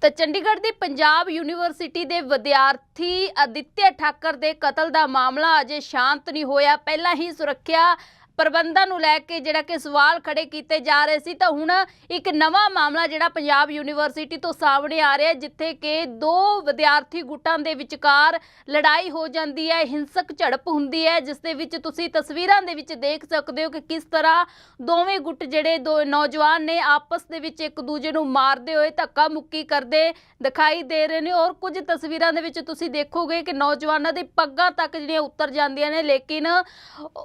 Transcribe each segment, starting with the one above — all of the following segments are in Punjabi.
ਤਾਂ ਚੰਡੀਗੜ੍ਹ ਦੀ ਪੰਜਾਬ ਯੂਨੀਵਰਸਿਟੀ ਦੇ ਵਿਦਿਆਰਥੀ ਅਦਿੱਤਿਆ ਠਾਕਰ ਦੇ ਕਤਲ ਦਾ ਮਾਮਲਾ ਅਜੇ ਸ਼ਾਂਤ ਨਹੀਂ ਹੋਇਆ। ਪਹਿਲਾਂ ਹੀ ਸੁਰੱਖਿਆ ਪ੍ਰਬੰਧਾਂ ਨੂੰ ਲੈ ਕੇ ਜਿਹੜਾ ਕਿ ਸਵਾਲ ਖੜੇ ਕੀਤੇ ਜਾ ਰਹੇ ਸੀ, ਤਾਂ ਹੁਣ ਇੱਕ ਨਵਾਂ ਮਾਮਲਾ ਜਿਹੜਾ ਪੰਜਾਬ ਯੂਨੀਵਰਸਿਟੀ ਤੋਂ ਸਾਹਮਣੇ ਆ ਰਿਹਾ ਜਿੱਥੇ ਕਿ ਦੋ ਵਿਦਿਆਰਥੀ ਗੁੱਟਾਂ ਦੇ ਵਿਚਕਾਰ ਲੜਾਈ ਹੋ ਜਾਂਦੀ ਹੈ, ਹਿੰਸਕ ਝੜਪ ਹੁੰਦੀ ਹੈ, ਜਿਸ ਦੇ ਵਿੱਚ ਤੁਸੀਂ ਤਸਵੀਰਾਂ ਦੇ ਵਿੱਚ ਦੇਖ ਸਕਦੇ ਹੋ ਕਿ ਕਿਸ ਤਰ੍ਹਾਂ ਦੋਵੇਂ ਗੁੱਟ ਜਿਹੜੇ ਦੋ ਨੌਜਵਾਨ ਨੇ ਆਪਸ ਦੇ ਵਿੱਚ ਇੱਕ ਦੂਜੇ ਨੂੰ ਮਾਰਦੇ ਹੋਏ ਧੱਕਾ ਮੁੱਕੀ ਕਰਦੇ ਦਿਖਾਈ ਦੇ ਰਹੇ ਨੇ। ਔਰ ਕੁਝ ਤਸਵੀਰਾਂ ਦੇ ਵਿੱਚ ਤੁਸੀਂ ਦੇਖੋਗੇ ਕਿ ਨੌਜਵਾਨਾਂ ਦੀ ਪੱਗਾਂ ਤੱਕ ਜਿਹੜੀਆਂ ਉਤਰ ਜਾਂਦੀਆਂ ਨੇ, ਲੇਕਿਨ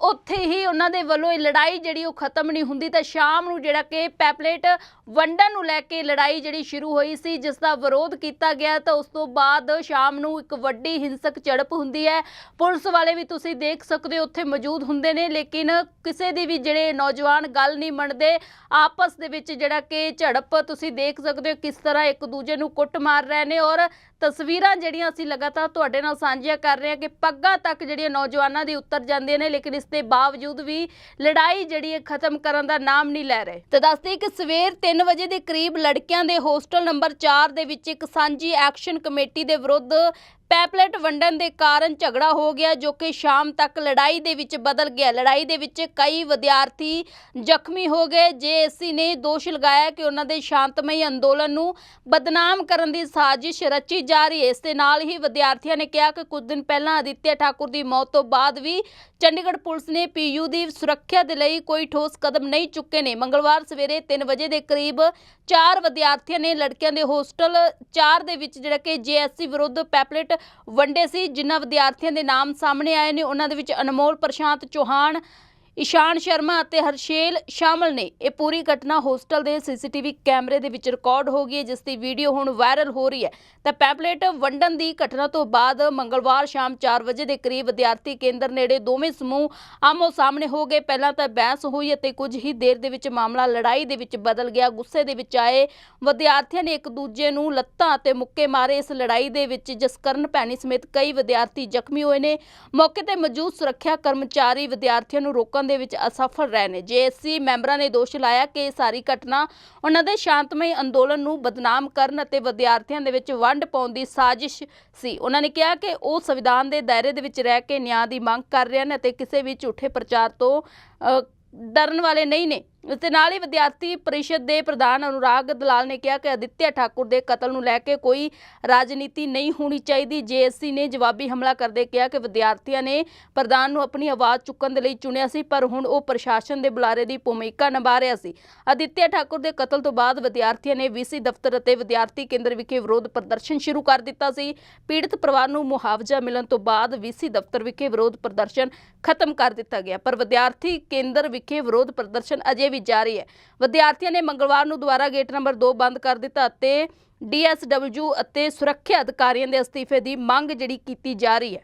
ਉੱਥੇ ਹੀ ਉਹਨਾਂ ਦੇ ਵੱਲੋਂ ਇਹ ਲੜਾਈ ਜਿਹੜੀ ਉਹ ਖਤਮ ਨਹੀਂ ਹੁੰਦੀ ਤਾਂ ਸ਼ਾਮ ਨੂੰ ਜਿਹੜਾ ਕਿ ਪੈਪਲੇਟ ਵੰਡਣ ਨੂੰ ਲੈ ਕੇ ਲੜਾਈ ਜਿਹੜੀ ਸ਼ੁਰੂ ਹੋਈ ਸੀ, ਜਿਸ ਦਾ ਵਿਰੋਧ ਕੀਤਾ ਗਿਆ ਤਾਂ ਉਸ ਤੋਂ ਬਾਅਦ ਸ਼ਾਮ ਨੂੰ ਇੱਕ ਵੱਡੀ ਹਿੰਸਕ ਝੜਪ ਹੁੰਦੀ ਹੈ। ਪੁਲਿਸ ਵਾਲੇ ਵੀ ਤੁਸੀਂ ਦੇਖ ਸਕਦੇ ਹੋ, ਉੱਥੇ ਮੌਜੂਦ ਹੁੰਦੇ ਨੇ, ਲੇਕਿਨ ਕਿਸੇ ਦੀ ਵੀ ਜਿਹੜੇ ਨੌਜਵਾਨ ਗੱਲ ਨਹੀਂ ਮੰਨਦੇ। ਆਪਸ ਦੇ ਵਿੱਚ ਜਿਹੜਾ ਕਿ ਝੜਪ ਤੁਸੀਂ ਦੇਖ ਸਕਦੇ ਹੋ, ਕਿਸ ਤਰ੍ਹਾਂ ਇੱਕ ਦੂਜੇ ਨੂੰ ਕੁੱਟ ਮਾਰ ਰਹੇ ਨੇ ਔਰ ਤਸਵੀਰਾਂ ਜਿਹੜੀਆਂ ਅਸੀਂ ਲਗਾਤਾਰ ਤੁਹਾਡੇ ਨਾਲ ਸਾਂਝੀਆਂ ਕਰ ਰਹੇ ਹਾਂ ਕਿ ਪੱਗਾਂ ਤੱਕ ਜਿਹੜੀਆਂ ਨੌਜਵਾਨਾਂ ਦੀ ਉਤਰ ਜਾਂਦੀਆਂ ਨੇ, ਲੇਕਿਨ ਇਸ ਦੇ ਬਾਵਜੂਦ ਵੀ ਲੜਾਈ ਜਿਹੜੀ ਹੈ ਖਤਮ ਕਰਨ ਦਾ ਨਾਮ ਨਹੀਂ ਲੈ ਰਹੇ। ਤੇ ਦੱਸਦੇ ਕਿ ਸਵੇਰ 3 ਵਜੇ ਦੇ ਕਰੀਬ ਲੜਕਿਆਂ ਦੇ ਹੋਸਟਲ ਨੰਬਰ 4 ਦੇ ਵਿੱਚ ਇੱਕ ਸਾਂਝੀ ਐਕਸ਼ਨ ਕਮੇਟੀ ਦੇ ਵਿਰੁੱਧ ਪੈਪਲੇਟ ਵੰਡਣ ਦੇ ਕਾਰਨ ਝਗੜਾ ਹੋ ਗਿਆ, ਜੋ ਕਿ ਸ਼ਾਮ ਤੱਕ ਲੜਾਈ ਦੇ ਵਿੱਚ ਬਦਲ ਗਿਆ। ਲੜਾਈ ਦੇ ਵਿੱਚ ਕਈ ਵਿਦਿਆਰਥੀ ਜ਼ਖਮੀ ਹੋ ਗਏ। ਜੇਏਸੀ ਨੇ ਦੋਸ਼ ਲਗਾਇਆ ਕਿ ਉਹਨਾਂ ਦੇ ਸ਼ਾਂਤਮਈ ਅੰਦੋਲਨ ਨੂੰ ਬਦਨਾਮ ਕਰਨ ਦੀ ਸਾਜ਼ਿਸ਼ ਰਚੀ ਜਾ ਰਹੀ ਹੈ, ਇਸ ਦੇ ਨਾਲ ਹੀ ਵਿਦਿਆਰਥੀਆਂ ਨੇ ਕਿਹਾ ਕਿ ਕੁਝ ਦਿਨ ਪਹਿਲਾਂ ਅਦਿੱਤਿਆ ਠਾਕੁਰ ਦੀ ਮੌਤ ਤੋਂ ਬਾਅਦ ਵੀ ਚੰਡੀਗੜ੍ਹ ਪੁਲਿਸ ਨੇ ਪੀਯੂ ਦੀ ਸੁਰੱਖਿਆ ਦੇ ਲਈ ਕੋਈ ਠੋਸ ਕਦਮ ਨਹੀਂ ਚੁੱਕੇ ਨੇ। ਮੰਗਲਵਾਰ ਸਵੇਰੇ 3 ਵਜੇ ਦੇ ਕਰੀਬ ਚਾਰ ਵਿਦਿਆਰਥੀਆਂ ਨੇ ਲੜਕਿਆਂ ਦੇ ਹੋਸਟਲ 4 ਦੇ ਵਿੱਚ, ਜਿਹੜਾ ਕਿ ਜੇਐਸਸੀ ਵਿਰੁੱਧ ਪੈਪਲੇਟ ਵੰਡੇ ਸੀ, ਜਿਨ੍ਹਾਂ ਵਿਦਿਆਰਥੀਆਂ ਦੇ ਨਾਮ ਸਾਹਮਣੇ ਆਏ ਨੇ, ਉਹਨਾਂ ਦੇ ਵਿੱਚ ਅਨਮੋਲ ਪ੍ਰਸ਼ਾਂਤ ਚੌਹਾਨ ਇਸ਼ਾਨ ਸ਼ਰਮਾ ਅਤੇ ਹਰਸ਼ੇਲ ਸ਼ਾਮਲ ਨੇ। ਇਹ ਪੂਰੀ ਘਟਨਾ ਹੋਸਟਲ ਦੇ ਸੀਸੀਟੀਵੀ ਕੈਮਰੇ ਦੇ ਵਿੱਚ ਰਿਕਾਰਡ ਹੋ ਗਈ ਹੈ, ਜਿਸ ਦੀ ਵੀਡੀਓ ਹੁਣ ਵਾਇਰਲ ਹੋ ਰਹੀ ਹੈ। ਤਾਂ ਪੈਪਲੇਟ ਵੰਡਣ ਦੀ ਘਟਨਾ ਤੋਂ ਬਾਅਦ ਮੰਗਲਵਾਰ ਸ਼ਾਮ 4 ਵਜੇ ਦੇ ਕਰੀਬ ਵਿਦਿਆਰਥੀ ਕੇਂਦਰ ਨੇੜੇ ਦੋਵੇਂ ਸਮੂਹ ਆਮੋ ਸਾਹਮਣੇ ਹੋ ਗਏ। ਪਹਿਲਾਂ ਤਾਂ ਬਹਿਸ ਹੋਈ ਅਤੇ ਕੁਝ ਹੀ ਦੇਰ ਦੇ ਵਿੱਚ ਮਾਮਲਾ ਲੜਾਈ ਦੇ ਵਿੱਚ ਬਦਲ ਗਿਆ। ਗੁੱਸੇ ਦੇ ਵਿੱਚ ਆਏ ਵਿਦਿਆਰਥੀਆਂ ਨੇ ਇੱਕ ਦੂਜੇ ਨੂੰ ਲੱਤਾਂ ਅਤੇ ਮੁੱਕੇ ਮਾਰੇ। ਇਸ ਲੜਾਈ ਦੇ ਵਿੱਚ ਜਸਕਰਨ ਭੈਣੀ ਸਮੇਤ ਕਈ ਵਿਦਿਆਰਥੀ ਜ਼ਖਮੀ ਹੋਏ ਨੇ। ਮੌਕੇ ਤੇ ਮੌਜੂਦ ਸੁਰੱਖਿਆ ਕਰਮਚਾਰੀ ਵਿਦਿਆਰਥੀਆਂ ਨੂੰ ਰੋਕਣ ਦੇ ਵਿੱਚ ਅਸਫਲ ਰਹੇ ਨੇ। ਜੇਏਸੀ ਮੈਂਬਰਾਂ ਨੇ ਦੋਸ਼ ਲਾਇਆ ਕਿ ਇਹ ਸਾਰੀ ਘਟਨਾ ਉਹਨਾਂ ਦੇ ਸ਼ਾਂਤਮਈ ਅੰਦੋਲਨ ਨੂੰ ਬਦਨਾਮ ਕਰਨ ਅਤੇ ਵਿਦਿਆਰਥੀਆਂ ਦੇ ਵਿੱਚ ਵੰਡ ਪਾਉਣ ਦੀ ਸਾਜ਼ਿਸ਼ ਸੀ। ਉਹਨਾਂ ਨੇ ਕਿਹਾ ਕਿ ਉਹ ਸੰਵਿਧਾਨ ਦੇ ਦਾਇਰੇ ਦੇ ਵਿੱਚ ਰਹਿ ਕੇ ਨਿਆਂ ਦੀ ਮੰਗ ਕਰ ਰਹੇ ਹਨ ਅਤੇ ਕਿਸੇ ਵੀ ਝੂਠੇ ਪ੍ਰਚਾਰ ਤੋਂ ਡਰਨ ਵਾਲੇ ਨਹੀਂ ਨੇ। ਇਸ ਨਾਲ ਹੀ ਵਿਦਿਆਰਥੀ ਪਰਿਸ਼ਦ ਦੇ ਪ੍ਰਧਾਨ ਅਨੁਰਾਗ ਦਲਾਲ ਨੇ ਕਿਹਾ ਕਿ ਅਦਿੱਤਿਆ ਠਾਕੁਰ ਦੇ ਕਤਲ ਨੂੰ ਲੈ ਕੇ ਕੋਈ ਰਾਜਨੀਤੀ ਨਹੀਂ ਹੋਣੀ ਚਾਹੀਦੀ। ਜੇਐਸਸੀ ਨੇ ਜਵਾਬੀ ਹਮਲਾ ਕਰਦੇ ਕਿਹਾ ਕਿ ਵਿਦਿਆਰਥੀਆਂ ਨੇ ਪ੍ਰਧਾਨ ਨੂੰ ਆਪਣੀ ਆਵਾਜ਼ ਚੁੱਕਣ ਦੇ ਲਈ ਚੁਣਿਆ ਸੀ, ਪਰ ਹੁਣ ਉਹ ਪ੍ਰਸ਼ਾਸਨ ਦੇ ਬੁਲਾਰੇ ਦੀ ਭੂਮਿਕਾ ਨਿਭਾ ਰਿਹਾ ਸੀ। ਅਦਿੱਤਿਆ ਠਾਕੁਰ ਦੇ ਕਤਲ ਤੋਂ ਬਾਅਦ ਵਿਦਿਆਰਥੀਆਂ ਨੇ ਵੀਸੀ ਦਫ਼ਤਰ ਅਤੇ ਵਿਦਿਆਰਥੀ ਕੇਂਦਰ ਵਿਖੇ ਵਿਰੋਧ ਪ੍ਰਦਰਸ਼ਨ ਸ਼ੁਰੂ ਕਰ ਦਿੱਤਾ ਸੀ। ਪੀੜਤ ਪਰਿਵਾਰ ਨੂੰ ਮੁਆਵਜ਼ਾ ਮਿਲਣ ਤੋਂ ਬਾਅਦ ਵੀਸੀ ਦਫ਼ਤਰ ਵਿਖੇ ਵਿਰੋਧ ਪ੍ਰਦਰਸ਼ਨ ਖਤਮ ਕਰ ਦਿੱਤਾ ਗਿਆ, ਪਰ ਵਿਦਿਆਰਥੀ ਕੇਂਦਰ ਵਿਖੇ ਵਿਰੋਧ ਪ੍ਰਦਰਸ਼ਨ ਅਜੇ ਵੀ ਜਾਰੀ ਹੈ। ਵਿਦਿਆਰਥੀਆਂ ਨੇ ਮੰਗਲਵਾਰ ਨੂੰ ਦੁਬਾਰਾ ਗੇਟ ਨੰਬਰ 2 ਬੰਦ ਕਰ ਦਿੱਤਾ ਅਤੇ ਡੀਐਸਡਬਲਯੂ ਅਤੇ ਸੁਰੱਖਿਆ ਅਧਿਕਾਰੀਆਂ ਦੇ ਅਸਤੀਫੇ ਦੀ ਮੰਗ ਜਿਹੜੀ ਕੀਤੀ ਜਾ ਰਹੀ ਹੈ।